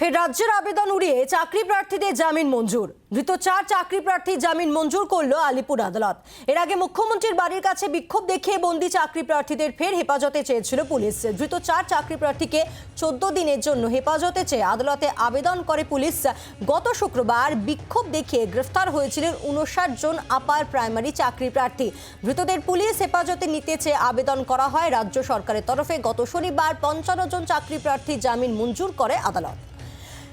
ফের রাজ্যের আবেদন উড়িয়ে চাকরি প্রার্থীদের জামিন মঞ্জুর। ধৃত চার চাকরি প্রার্থীর জামিন মঞ্জুর করল আলিপুর আদালত। এর আগে মুখ্যমন্ত্রীর বাড়ির কাছে বিক্ষোভ দেখিয়ে বন্দি চাকরি প্রার্থীদের ফের হেফাজতে চেয়েছিল পুলিশ। ধৃত চার চাকরি প্রার্থীকে চোদ্দ দিনের জন্য হেফাজতে চেয়ে আদালতে আবেদন করে পুলিশ। গত শুক্রবার বিক্ষোভ দেখিয়ে গ্রেফতার হয়েছিলেন উনষাট জন আপার প্রাইমারি চাকরি প্রার্থী। ধৃতদের পুলিশ হেফাজতে নিতে চেয়ে আবেদন করা হয় রাজ্য সরকারের তরফে। গত শনিবার পঞ্চান্ন জন চাকরি প্রার্থী জামিন মঞ্জুর করে আদালত।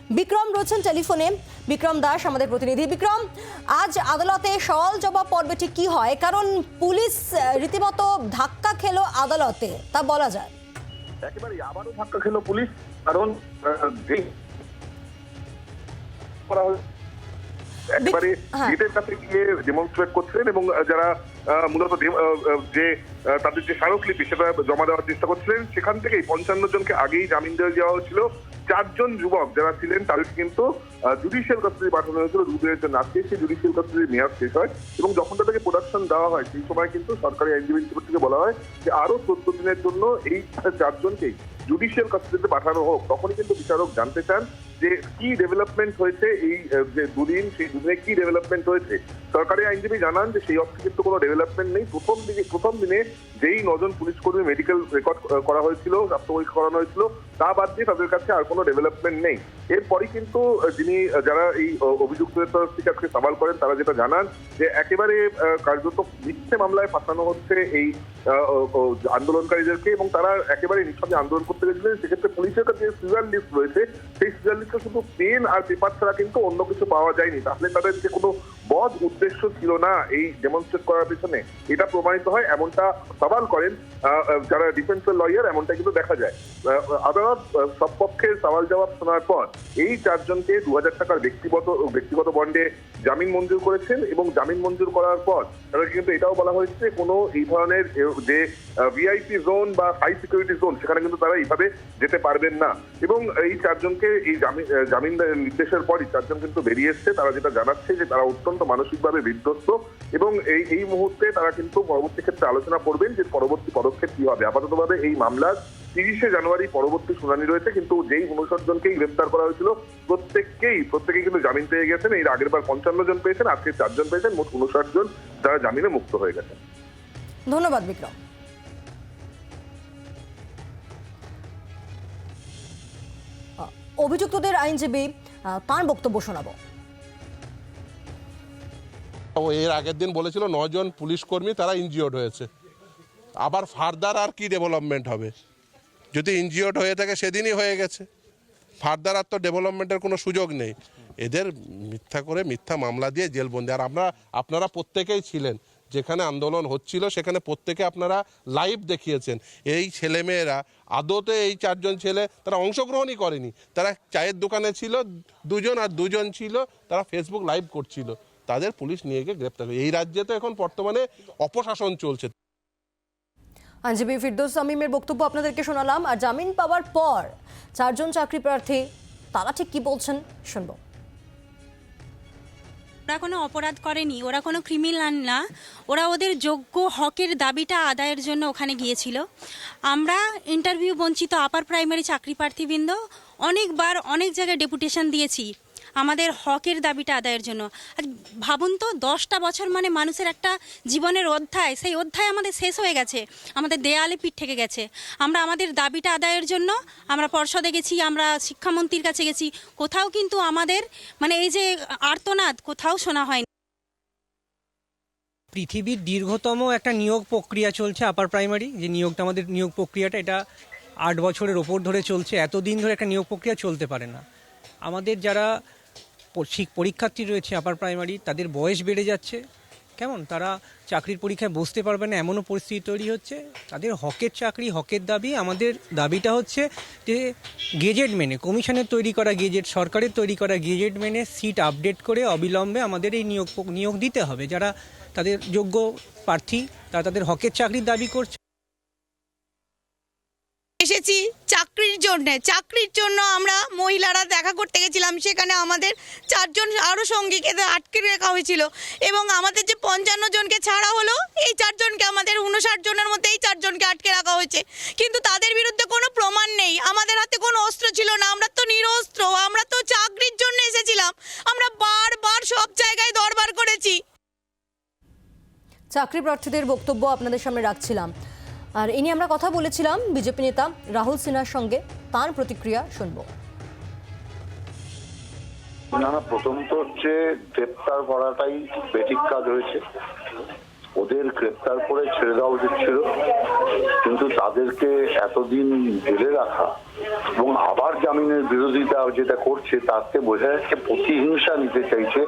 বিক্রম রয়েছেন টেলিফোনে। বিক্রম দাস আমাদের প্রতিনিধি। বিক্রম আজ আদালতে সওয়াল জবাব পর্বটি কি হয়? কারণ পুলিশ রীতিমতো ধাক্কা খেলো আদালতে তা বলা যায়। একেবারে আবারও ধাক্কা খেলো পুলিশ কারণ একেবারে হ্যাঁ। গেটের কাছে গিয়ে ডেমনস্ট্রেট করছিলেন এবং যারা মূলত যে তাদের যে স্মারকলিপি সেটা জমা দেওয়ার চেষ্টা করছিলেন সেখান থেকেই পঞ্চান্ন জনকে আগেই জামিন দেওয়া দেওয়া হয়েছিল। চারজন যুবক যারা ছিলেন তাদেরকে কিন্তু জুডিশিয়াল কাস্টডি পাঠানো হয়েছিল দুদিনের জন্য আজকে সেই জুডিশিয়াল কাস্টডির মেয়াদ শেষ হয় এবং যখন তাদেরকে প্রোডাকশন দেওয়া হয়, সেই সময় কিন্তু সরকারি আইনজীবী থেকে বলা হয় যে আরও চোদ্দ দিনের জন্য এই চারজনকেই জুডিশিয়াল কাস্টডিতে পাঠানো হোক। তখনই কিন্তু বিচারক জানতে চান যে কি ডেভেলপমেন্ট হয়েছে এই যে দুদিন, সেই দুদিনে কি ডেভেলপমেন্ট হয়েছে। সরকারি আইনজীবী জানান যে সেই অর্থে কিন্তু কোনো ডেভেলপমেন্ট নেই। প্রথম দিকে, প্রথম দিনে যেই নজন পুলিশ কর্মী মেডিকেল রেকর্ড করা হয়েছিল স্বাস্থ্য পরীক্ষা করানো হয়েছিল, তা বাদ দিয়ে তাদের কাছে আর কোনো ডেভেলপমেন্ট নেই। এরপরই কিন্তু যিনি যারা এই অভিযুক্তদের তরফ থেকে আজকে সওয়াল করেন, তারা যেটা জানান যে একেবারে কার্যত মিথ্যে মামলায় ফাঁসানো হচ্ছে এই আন্দোলনকারীদেরকে এবং তারা একেবারে নিঃসন্দেহে আন্দোলন করতে গেছিলেন। সেক্ষেত্রে পুলিশের কাছে যে সিজার লিস্ট রয়েছে, সেই সিজার লিস্টে শুধু পেন আর পেপার ছাড়া কিন্তু অন্য কিছু পাওয়া যায়নি। তাহলে তাদের যে কোনো বদ উদ্দেশ্য ছিল না এই ডেমনস্ট্রেট করার পেছনে। এটা প্রমাণিত হয়, এমনটা সওয়াল করেন যারা ডিফেন্সের লয়ার এমনটা কিন্তু দেখা যায়। আদালত সব পক্ষের সওয়াল জবাব শোনার পর এই চারজনকে দু হাজার টাকার ব্যক্তিগত ব্যক্তিগত বন্ডে জামিন মঞ্জুর করেছেন এবং জামিন মঞ্জুর করার পর তাদেরকে কিন্তু এটাও বলা হয়েছে, কোনো এই ধরনের যে ভিআইপি জোন বা হাই সিকিউরিটি জোন সেখানে কিন্তু তারা এইভাবে যেতে পারবেন না। এবং এই চারজনকে এই জামিন জামিন নির্দেশের পরই চারজন কিন্তু বেরিয়ে এসছে, তারা যেটা জানাচ্ছে যে তারা অত্যন্ত মানসিকভাবে বিধ্বস্ত এবং এই এই মুহূর্তে তারা কিন্তু পরবর্তী ক্ষেত্রে আলোচনা করবেন যে পরবর্তী পদক্ষেপ কি হবে। আপাততভাবে এই মামলার তিরিশে জানুয়ারি পরবর্তী শুনানি রয়েছে, কিন্তু যেই উনষাট জনকেই গ্রেফতার করা হয়েছিল, প্রত্যেককেই, প্রত্যেকেই কিন্তু জামিন পেয়ে গেছেন। এর আগের বার পঞ্চান্ন জন পেয়েছেন, আজকে চারজন পেয়েছেন, মোট উনষাট জন যারা জামিনে মুক্ত হয়ে গেছেন। ধন্যবাদ, বিক্রম। অভিযুক্তদের আইনজীবী তাঁর বক্তব্য শোনাবো। ও এর আগের দিন বলেছিল নজন পুলিশ কর্মী তারা ইনজিওর্ড হয়েছে। আবার ফার্দার আর কি ডেভেলপমেন্ট হবে? যদি ইনজিওর্ড হয়ে থাকে সেদিনই হয়ে গেছে। ফার্দার আর তো ডেভেলপমেন্টের কোনো সুযোগ নেই। এদের মিথ্যা করে মিথ্যা মামলা দিয়ে জেলবন্দি। আর আমরা, আপনারা প্রত্যেকেই ছিলেন। যেখানে আন্দোলন হচ্ছিল, সেখানে প্রত্যেকে আপনারা লাইভ দেখিয়েছেন। এই ছেলেমেয়েরা, আদতে এই চারজন ছেলে তারা অংশগ্রহণই করেনি। তারা চায়ের দোকানে ছিল, দুজন আর দুজন ছিল, তারা ফেসবুক লাইভ করছিল। তাদের পুলিশ নিয়ে গিয়ে গ্রেপ্তার এই রাজ্যে তো এখন বর্তমানে অপশাসন চলছে। আইনজীবী ফিরদৌস তামিমের বক্তব্য আপনাদেরকে শোনালাম। আর জামিন পাওয়ার পর চারজন চাকরি প্রার্থী তারা ঠিক কি বলছেন শুনব। ওরা কোনো অপরাধ করেনি ওরা কোনো ক্রিমিনাল না। ওরা ওদের যোগ্য হকের দাবিটা আদায়ের জন্য ওখানে গিয়েছিল। আমরা ইন্টারভিউ বঞ্চিত আপার প্রাইমারি চাকরি প্রার্থীবৃন্দ অনেকবার অনেক জায়গায় ডেপুটেশন দিয়েছি। আমাদের হকের দাবিটা আদায়ের জন্য। আজ ভাবুন তো, দশটা বছর মানে মানুষের একটা জীবনের অধ্যায়, সেই অধ্যায় আমাদের শেষ হয়ে গেছে, আমাদের দেয়ালে পিঠ থেকে গেছে। আমরা আমাদের দাবিটা আদায়ের জন্য, আমরা পর্ষদে গেছি, আমরা শিক্ষামন্ত্রীর কাছে গেছি, কোথাও কিন্তু আমাদের মানে এই যে আর্তনাদ, কোথাও শোনা হয়নি। পৃথিবীর দীর্ঘতম একটা নিয়োগ প্রক্রিয়া চলছে আপার প্রাইমারি যে নিয়োগটা আমাদের নিয়োগ প্রক্রিয়াটা, এটা আট বছরের ওপর ধরে চলছে, এতদিন ধরে একটা নিয়োগ প্রক্রিয়া চলতে পারে না। আমাদের যারা পরীক্ষার্থী রয়েছে আপার প্রাইমারি তাদের বয়স বেড়ে যাচ্ছে। কেমন? তারা চাকরির পরীক্ষায় বসতে পারবে না, এমনও পরিস্থিতি তৈরি হচ্ছে। তাদের হকের চাকরি, হকের দাবি, আমাদের দাবিটা হচ্ছে যে গেজেট মেনে কমিশনের তৈরি করা গেজেট সরকারের তৈরি করা গেজেট মেনে সিট আপডেট করে অবিলম্বে আমাদের এই নিয়োগ নিয়োগ দিতে হবে। যারা তাদের যোগ্য প্রার্থী, তারা তাদের হকের চাকরির দাবি করছে। এসেছি চাকরির জন্য। চাকরির জন্য আমরা মহিলারা দেখা করতে গেছিলাম। সেখানে আমাদের চারজন আরও সঙ্গীকে আটকে রাখা হয়েছিল। এবং আমাদের যে পঞ্চান্ন জনকে ছাড়া হলো, এই চারজনকে আমাদের উনষাট জনের মধ্যে এই চারজনকে আটকে রাখা হয়েছে। কিন্তু তাদের বিরুদ্ধে কোনো প্রমাণ নেই। আমাদের হাতে কোনো অস্ত্র ছিল না। আমরা তো নিরস্ত্র। আমরা তো চাকরির জন্য এসেছিলাম। আমরা বারবার সব জায়গায় দরবার করেছি। চাকরি প্রার্থীদের বক্তব্য আপনাদের সামনে রাখছিলাম। আর এ নিয়ে আমরা কথা বলেছিলাম বিজেপি নেতা রাহুল সিনহার সঙ্গে, তার প্রতিক্রিয়া শুনব। না প্রথম তো হচ্ছে গ্রেপ্তার করাটাই বেঠিক কাজ হয়েছে। ওদের গ্রেপ্তার করে ছেড়ে দেওয়া উচিত ছিল। কিন্তু তাদেরকে এতদিন জেলে রাখা এবং আবার জামিনের বিরোধিতা যেটা করছে তাতে বোঝা যাচ্ছে প্রতিহিংসা নিতে চাইছে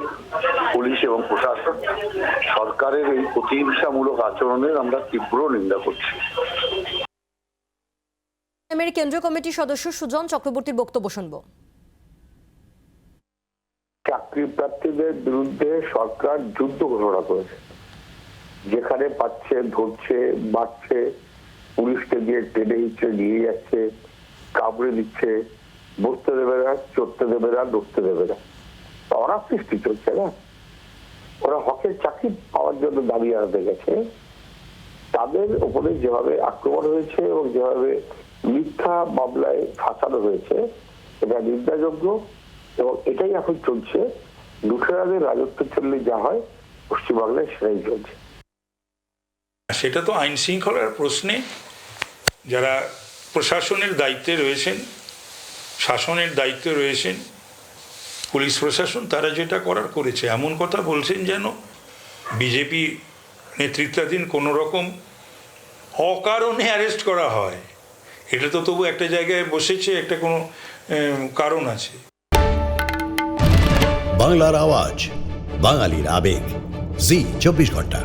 পুলিশ এবং প্রশাসন। সরকারের এই প্রতিহিংসামূলক আচরণের আমরা তীব্র নিন্দা করছি। কেন্দ্রীয় কমিটির সদস্য সুজন চক্রবর্তীর বক্তব্য শুনব। চাকরি প্রার্থীদের বিরুদ্ধে সরকার যুদ্ধ ঘোষণা করেছে। যেখানে পাচ্ছে, ধরছে বাড়ছে পুলিশকে দিয়ে টেনে হিচ্ছে নিয়ে যাচ্ছে, কামড়ে দিচ্ছে, বসতে দেবে না, চড়তে দেবে না ডুবতে দেবে না। অনাপ সৃষ্টি চলছে না। ওরা হকের চাকরি পাওয়ার জন্য দাবি আনতে গেছে। তাদের উপরে যেভাবে আক্রমণ হয়েছে এবং যেভাবে মিথ্যা মামলায় ফাঁসানো হয়েছে, এটা নিন্দাযোগ্য এবং এটাই এখন চলছে। লুটেরাদের রাজত্ব চললে যা হয়, পশ্চিমবাংলায় সেটাই চলছে। সেটা তো আইন শৃঙ্খলার প্রশ্নে যারা প্রশাসনের দায়িত্বে রয়েছেন, শাসনের দায়িত্বে রয়েছেন, পুলিশ প্রশাসন তারা যেটা করার করেছে, এমন কথা বলছেন যেন বিজেপি নেতৃত্বাধীন কোনো রকম অকারণে অ্যারেস্ট করা হয়। এটা তো তবু একটা জায়গায় বসেছে, একটা কোনো কারণ আছে। বাংলার আওয়াজ, বাঙালির আবেগ। জি, চব্বিশ ঘণ্টা।